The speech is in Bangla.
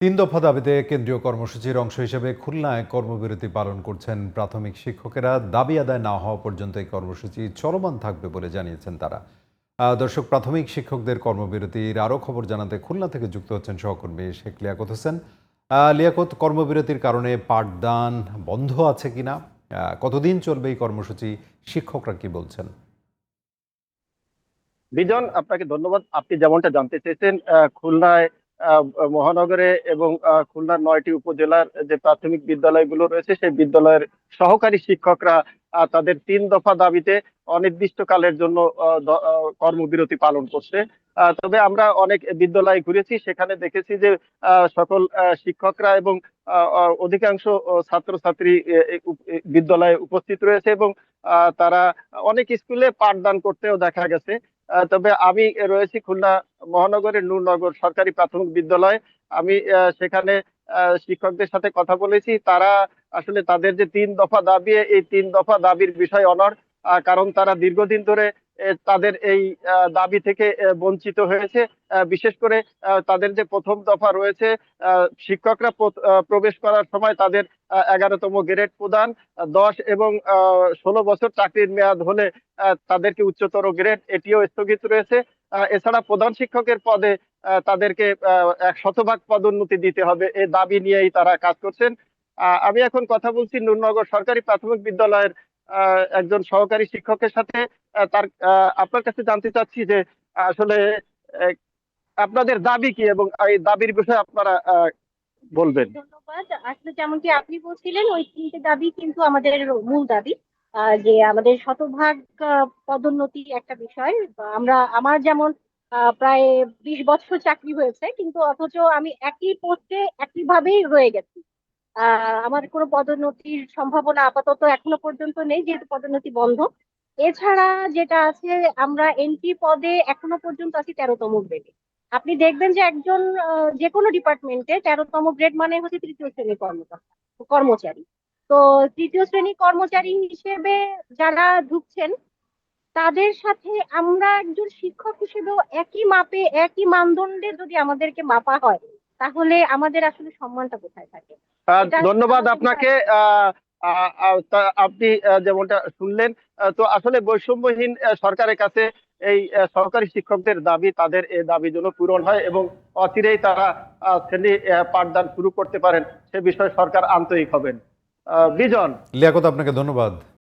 তিন দফা দাবিতে কেন্দ্রীয় কর্মসূচির অংশ হিসেবে খুলনায় কর্মবিরতি পালন করছেন প্রাথমিক শিক্ষকেরা। দাবি আদায় না হওয়া পর্যন্ত এই কর্মসূচি চলমান থাকবে বলে জানিয়েছেন তারা। দর্শক প্রাথমিক শিক্ষকদের কর্মবিরতির আরও খবর জানাতে খুলনা থেকে যুক্ত হচ্ছেন সহকর্মী শেখ লিয়াকত হোসেন। লিয়াকত কর্মবিরতির কারণে পাঠদান বন্ধ আছে কিনা? আহ, কতদিন চলবে এই কর্মসূচি? শিক্ষকরা কি বলছেন? বিজন আপনাকে ধন্যবাদ। আপনি যেমনটা জানতে চেয়েছেন খুলনায় মহানগরে এবং খুলনার নয়টি উপজেলার যে প্রাথমিক বিদ্যালয়গুলো রয়েছে সেই বিদ্যালয়ের সহকারী শিক্ষকরা তাদের তিন দফা দাবিতে অনির্দিষ্টকালের জন্য কর্মবিরতি পালন করছে। তবে আমরা অনেক বিদ্যালয় ঘুরেছি, সেখানে দেখেছি যে সকল শিক্ষকরা এবং অধিকাংশ ছাত্রছাত্রী বিদ্যালয়ে উপস্থিত রয়েছে এবং তারা অনেক স্কুলে পাঠদান করতেও দেখা গেছে। তবে আমি রয়েছি খুলনা মহানগরের নূরনগর সরকারি প্রাথমিক বিদ্যালয়। আমি সেখানে শিক্ষকদের সাথে কথা বলেছি। তারা আসলে তাদের যে তিন দফা দাবি, এই তিন দফা দাবির বিষয় অনর কারণ তারা দীর্ঘদিন ধরে তাদের এই দাবি থেকে বঞ্চিত হয়েছে। বিশেষ করে তাদের যে প্রথম দফা রয়েছে শিক্ষকরা প্রবেশ করার সময় তাদের এগারোতম গ্রেড প্রদান, দশ এবং ষোলো বছর চাকরির মেয়াদ হলে তাদেরকে উচ্চতর গ্রেড এটিও স্থগিত রয়েছে। এছাড়া প্রধান শিক্ষকের পদে তাদেরকে এক শতভাগ পদোন্নতি দিতে হবে। এই দাবি নিয়েই তারা কাজ করছেন। আমি এখন কথা বলছি নূরনগর সরকারি প্রাথমিক বিদ্যালয়ের একজন সহকারী শিক্ষকের সাথে। তার আপনার কাছে জানতে চাচ্ছি যে আসলে আপনাদের দাবি কি এবং এই দাবির বিষয়ে আপনারা বলবেন। ধন্যবাদ। আসলে যেমনটি আপনি বলছিলেন, ওই তিনটে দাবি কিন্তু আমাদের মূল দাবি। যে আমাদের শতভাগ পদোন্নতি একটা বিষয়। আমরা, আমার যেমন প্রায় বিশ বছর চাকরি হয়েছে, কিন্তু অথচ আমি একই পোস্টে একইভাবেই রয়ে গেছি। আমার কোনো পদোন্নতির সম্ভাবনা আপাতত এখনও পর্যন্ত নেই, যেহেতু পদোন্নতি বন্ধ। এছাড়া যেটা আছে, আমরা এন্ট্রি পদে এখনও পর্যন্ত আছি তেরোতম গ্রেডে আপনি দেখবেন যে একজন যে কোনো ডিপার্টমেন্টে তেরোতম গ্রেড মানে হচ্ছে তৃতীয় শ্রেণির কর্মকর্তা, কর্মচারী। তো তৃতীয় শ্রেণির কর্মচারী হিসেবে যারা ঢুকছেন, তাদের সাথে আমরা একজন শিক্ষক হিসেবেও একই মাপে, একই মানদণ্ডে যদি আমাদেরকে মাপা হয় তাহলে আমাদের আসলে সম্মানটা কোথায় থাকে? ধন্যবাদ আপনাকে। আপনি যেমনটা শুনলেন তো আসলে বৈষম্যহীন সরকারের কাছে এই সরকারি শিক্ষকদের দাবি তাদের এই দাবি যেন পূরণ হয় এবং অচিরেই তারা শ্রেণি পাঠদান শুরু করতে পারেন সে বিষয়ে সরকার আন্তরিক হবেন। আহ, বিজন। লিয়াকত আপনাকে ধন্যবাদ।